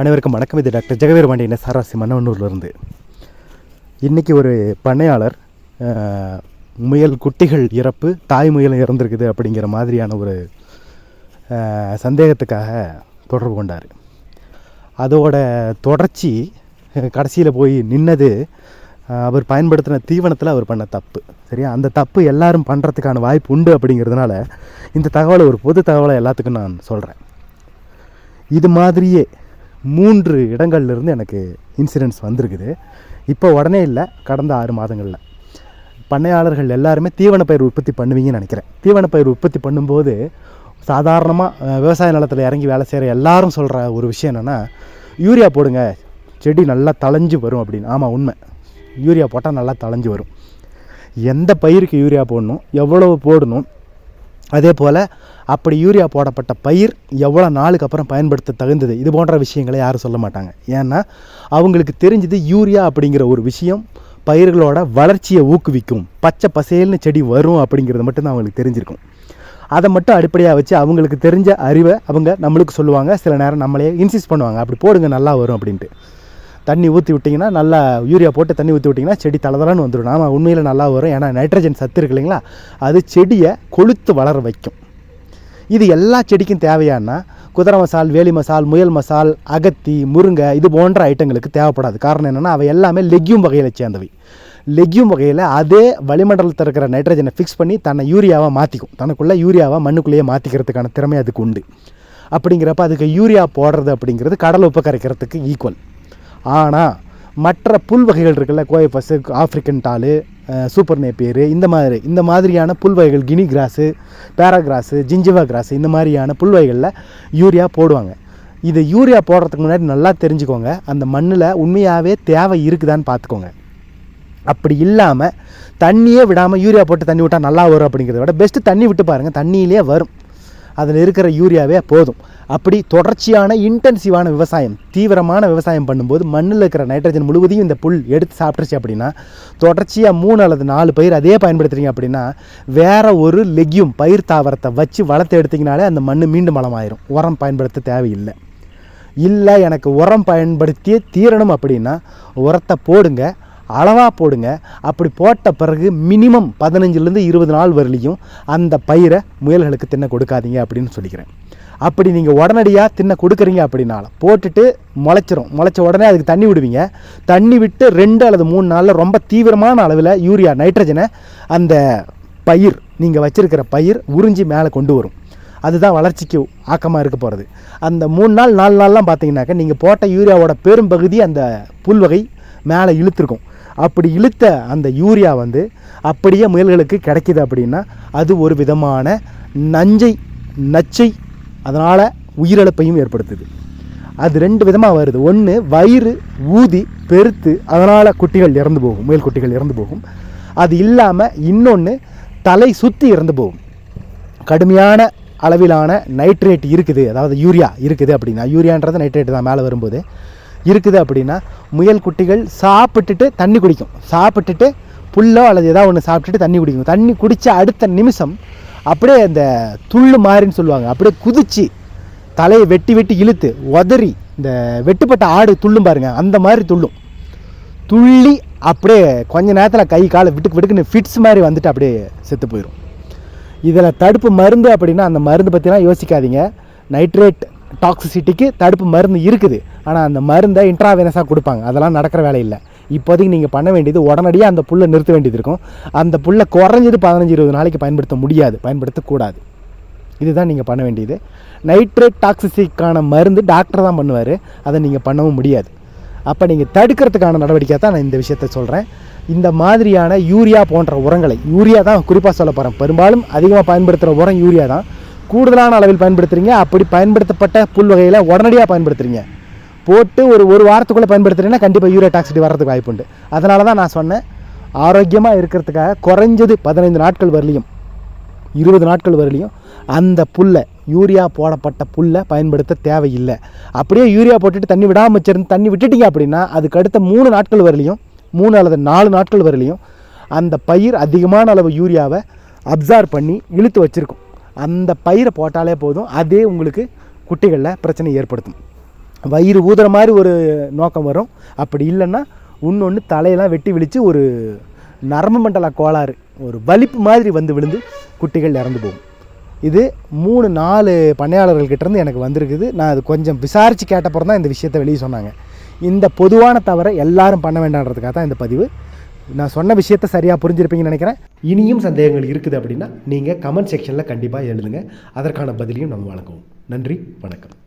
அனைவருக்கும் வணக்கம். இது டாக்டர் ஜெகவீர் பாண்டியன் சாராசி மன்னவனூர்லேருந்து. இன்றைக்கி ஒரு பண்ணையாளர் முயல் குட்டிகள் இறப்பு தாய் முயலும் இறந்துருக்குது அப்படிங்கிற மாதிரியான ஒரு சந்தேகத்துக்காக தொடர்பு கொண்டார். அதோட தொடர்ச்சி கடைசியில் போய் நின்னது அவர் பயன்படுத்தின தீவனத்தில் அவர் பண்ண தப்பு சரியா? அந்த தப்பு எல்லாரும் பண்ணுறதுக்கான வாய்ப்பு உண்டு அப்படிங்கிறதுனால இந்த தகவலை ஒரு பொது தகவலை எல்லாத்துக்கும் நான் சொல்கிறேன் இது மாதிரியே மூன்று இடங்கள்லேருந்து எனக்கு இன்சிடென்ட்ஸ் வந்திருக்குது. இப்போ உடனே இல்லை கடந்த ஆறு மாதங்களில். பண்ணையாளர்கள் எல்லாருமே தீவன பயிர் உற்பத்தி பண்ணுவீங்கன்னு நினைக்கிறேன். தீவன பயிர் உற்பத்தி பண்ணும்போது சாதாரணமாக விவசாய நிலத்தில் இறங்கி வேலை செய்கிற எல்லாரும் சொல்கிற ஒரு விஷயம் என்னென்னா யூரியா போடுங்க செடி நல்லா தளைஞ்சு வரும் அப்படின்னு. ஆமாம் உண்மை. யூரியா போட்டால் நல்லா தளைஞ்சு வரும். எந்த பயிருக்கு யூரியா போடணும் எவ்வளவு போடணும் அதே போல் அப்படி யூரியா போடப்பட்ட பயிர் எவ்வளோ நாளுக்கு அப்புறம் பயன்படுத்த தகுந்தது? இது போன்ற விஷயங்களை யாரும் சொல்ல மாட்டாங்க. ஏன்னா அவங்களுக்கு தெரிஞ்சது யூரியா அப்படிங்கிற ஒரு விஷயம் பயிர்களோட வளர்ச்சியை ஊக்குவிக்கும். பச்சை பசேல்னு செடி வரும் அப்படிங்கிறது மட்டும்தான் அவங்களுக்கு தெரிஞ்சிருக்கும். அதை மட்டும் அடிப்படையாக வச்சு அவங்களுக்கு தெரிஞ்ச அறிவை அவங்க நம்மளுக்கு சொல்லுவாங்க. சில நேரம் நம்மளே இன்சிஸ்ட் பண்ணுவாங்க. அப்படி போடுங்க நல்லா வரும் அப்படின்ட்டு. தண்ணி ஊற்றி விட்டிங்கன்னா நல்லா யூரியா போட்டு தண்ணி ஊற்றி விட்டிங்கன்னா செடி தளதளன்னு வந்துடும் நாம் உண்மையில் நல்லா வரும். ஏன்னா நைட்ரஜன் சத்து இருக்கு இல்லைங்களா? அது செடியை கொளுத்து வளர வைக்கும். இது எல்லா செடிக்கும் தேவையானா குதிரை மசால் வேலி மசால் முயல் மசால் அகத்தி முருங்கை இது போன்ற ஐட்டங்களுக்கு தேவைப்படாது. காரணம் என்னென்னா அவை எல்லாமே லெக்யூம் வகையில் சேர்ந்தவை. லெக்யூம் வகையில் அதே வளிமண்டலத்தில் இருக்கிற நைட்ரஜனை ஃபிக்ஸ் பண்ணி தன்னை யூரியாவாக மாற்றிக்கும் தனக்குள்ளே யூரியாவாக மண்ணுக்குள்ளேயே மாற்றிக்கிறதுக்கான திறமை அதுக்கு உண்டு. அப்படிங்கிறப்ப அதுக்கு யூரியா போடுறது அப்படிங்கிறது கடல் உப்பு கரைக்கிறதுக்கு ஈக்குவல் ஆனால் மற்ற புல் வகைகள் இருக்குல்ல கோயப்பஸ் ஆஃப்ரிக்கன் டாலு சூப்பர் நேப்பியரு இந்த மாதிரி இந்த மாதிரியான புல் வகைகள் கினி கிராஸு பேராகிராஸு ஜிஞ்சிவா கிராஸு இந்த மாதிரியான புல் வகைகளில் யூரியா போடுவாங்க. இது யூரியா போடுறதுக்கு முன்னாடி நல்லா தெரிஞ்சுக்கோங்க. அந்த மண்ணில் உண்மையாகவே தேவை இருக்குதான்னு பார்த்துக்கோங்க அப்படி இல்லாமல் தண்ணியே விடாமல் யூரியா போட்டு தண்ணி விட்டால் நல்லா வரும் அப்படிங்கிறத விட பெஸ்ட்டு தண்ணி விட்டு பாருங்கள் தண்ணியிலே வரும். அதில் இருக்கிற யூரியாவே போதும். அப்படி தொடர்ச்சியான இன்டென்சிவான விவசாயம் தீவிரமான விவசாயம் பண்ணும்போது மண்ணில் இருக்கிற நைட்ரஜன் முழுவதையும் இந்த புல் எடுத்து சாப்பிட்டுருச்சு அப்படின்னா தொடர்ச்சியாக மூணு அல்லது நாலு பயிர் அதே பயன்படுத்துறீங்க அப்படின்னா வேற ஒரு லெக்யூம் பயிர் தாவரத்தை வச்சு வளர்த்து எடுத்திங்கனாலே அந்த மண் மீண்டும் வளமாயிரும். உரம் பயன்படுத்த தேவையில்லை. இல்லை எனக்கு உரம் பயன்படுத்தியே தீரணும் அப்படின்னா உரத்தை போடுங்க. அளவாக போடுங்க. அப்படி போட்ட பிறகு மினிமம் பதினஞ்சுலேருந்து இருபது நாள் வரலையும் அந்த பயிரை முயல்களுக்கு தின்ன கொடுக்காதீங்க அப்படின்னு சொல்லிக்கிறேன். அப்படி நீங்கள் உடனடியாக தின்ன கொடுக்குறீங்க அப்படின்னாலும் போட்டுட்டு முளைச்சிரும். முளைச்ச உடனே அதுக்கு தண்ணி விடுவீங்க. தண்ணி விட்டு ரெண்டு அல்லது மூணு நாளில் ரொம்ப தீவிரமான அளவில் யூரியா நைட்ரஜனை அந்த பயிர் நீங்கள் வச்சிருக்கிற பயிர் உறிஞ்சி மேலே கொண்டு வரும். அதுதான் வளர்ச்சிக்கு ஆக்கமாக இருக்க போகிறது அந்த மூணு நாள் நாலு நாள்லாம் பார்த்தீங்கன்னாக்கா நீங்கள் போட்ட யூரியாவோட பெரும்பகுதி அந்த புல் வகை மேலே இழுத்துருக்கும். அப்படி இழுத்த அந்த யூரியா வந்து அப்படியே முயல்களுக்கு கிடைக்கிது அப்படின்னா அது ஒரு விதமான நஞ்சை நச்சை அதனால் உயிரிழப்பையும் ஏற்படுத்துது. அது ரெண்டு விதமாக வருது. ஒன்று வயிறு ஊதி பெருத்து அதனால் குட்டிகள் இறந்து போகும் முயல் குட்டிகள் இறந்து போகும். அது இல்லாமல் இன்னொன்று தலை சுற்றி இறந்து போகும். கடுமையான அளவிலான நைட்ரேட் இருக்குது. அதாவது யூரியா இருக்குது அப்படின்னா யூரியான்றது நைட்ரேட் தான் மேலே வரும்போது. இருக்குது அப்படின்னா முயல் குட்டிகள் சாப்பிட்டுட்டு தண்ணி குடிக்கும். சாப்பிட்டுட்டு புல்லோ அல்லது ஏதாவது ஒன்று சாப்பிட்டுட்டு தண்ணி குடிக்கும். தண்ணி குடித்த அடுத்த நிமிஷம் அப்படியே அந்த துள்ளு மாதிரின்னு சொல்லுவாங்க. அப்படியே குதிச்சு தலையை வெட்டி வெட்டி இழுத்து உதறி இந்த வெட்டுப்பட்ட ஆடு துள்ளும் பாருங்க. அந்த மாதிரி துள்ளும். துள்ளி அப்படியே கொஞ்ச நேரத்தில் கை காலை விட்டுக்கு விட்டுக்குன்னு ஃபிட்ஸ் மாதிரி வந்துட்டு அப்படியே செத்து போயிடும் இதில் தடுப்பு மருந்து அப்படின்னா அந்த மருந்து பற்றிலாம் யோசிக்காதீங்க. நைட்ரேட் டாக்ஸிசிட்டிக்கு தடுப்பு மருந்து இருக்குது. ஆனால் அந்த மருந்தை இன்ட்ராவேனஸாக கொடுப்பாங்க. அதெல்லாம் நடக்கிற வேலை இல்லை. இப்போதைக்கு நீங்கள் பண்ண வேண்டியது உடனடியாக அந்த புல்லை நிறுத்த வேண்டியது இருக்கும். அந்த புல்லை குறைஞ்சது பதினஞ்சு இருபது நாளைக்கு பயன்படுத்த முடியாது. பயன்படுத்தக்கூடாது. இதுதான் நீங்கள் பண்ண வேண்டியது. நைட்ரேட் டாக்ஸிக்கான மருந்து டாக்டர் தான் பண்ணுவார். அதை நீங்கள் பண்ணவும் முடியாது. அப்போ நீங்கள் தடுக்கிறதுக்கான நடவடிக்கை தான் நான் இந்த விஷயத்தை சொல்கிறேன் இந்த மாதிரியான யூரியா போன்ற உரங்களை யூரியா தான் குறிப்பாக சொல்ல போகிறேன் பெரும்பாலும் அதிகமாக பயன்படுத்துகிற உரம் யூரியா தான். கூடுதலான அளவில் பயன்படுத்துகிறீங்க அப்படி பயன்படுத்தப்பட்ட புல் வகையில் உடனடியாக பயன்படுத்துகிறீங்க போட்டு ஒரு ஒரு வாரத்துக்குள்ளே பயன்படுத்துகிறீங்கன்னா கண்டிப்பாக யூரியா டாக்ஸிட்டி வர்றதுக்கு வாய்ப்புண்டு. அதனால தான் நான் சொன்னேன் ஆரோக்கியமாக இருக்கிறதுக்காக குறைஞ்சது பதினைந்து நாட்கள் வரலையும் இருபது நாட்கள் வரலையும் அந்த புல்லை யூரியா போடப்பட்ட புல்லை பயன்படுத்த தேவையில்லை. அப்படியே யூரியா போட்டுட்டு தண்ணி விடாமல் வச்சிருந்து தண்ணி விட்டுட்டீங்க அப்படின்னா அதுக்கு அடுத்த மூணு நாட்கள் வரலையும் மூணு அல்லது நாலு நாட்கள் வரலையும் அந்த பயிர் அதிகமான அளவு யூரியாவை அப்சார்வ் பண்ணி இழுத்து வச்சிருக்கும். அந்த பயிரை போட்டாலே போதும் அதே உங்களுக்கு குட்டிகளில் பிரச்சனை ஏற்படுத்தும். வயிறு ஊதுற மாதிரி ஒரு நோக்கம் வரும். அப்படி இல்லைன்னா இன்னொன்று தலையெல்லாம் வெட்டி விழித்து ஒரு நரம்பு மண்டல கோளாறு ஒரு வலிப்பு மாதிரி வந்து விழுந்து குட்டிகள் இறந்து போகும். இது மூணு நாலு பண்ணையாளர்கள்கிட்டேருந்து எனக்கு வந்திருக்குது. நான் அது கொஞ்சம் விசாரித்து கேட்டப்புறம் தான் இந்த விஷயத்தை வெளியே சொன்னாங்க. இந்த பொதுவான தவிர எல்லாரும் பண்ண வேண்டான்றதுக்காக தான் இந்த பதிவு. நான் சொன்ன விஷயத்தை சரியாக புரிஞ்சிருப்பீங்கன்னு நினைக்கிறேன். இனியும் சந்தேகங்கள் இருக்குது அப்படின்னா நீங்கள் கமெண்ட் செக்ஷனில் கண்டிப்பாக எழுதுங்க. அதற்கான பதிலையும் நம்ம வழங்குவோம். நன்றி வணக்கம்.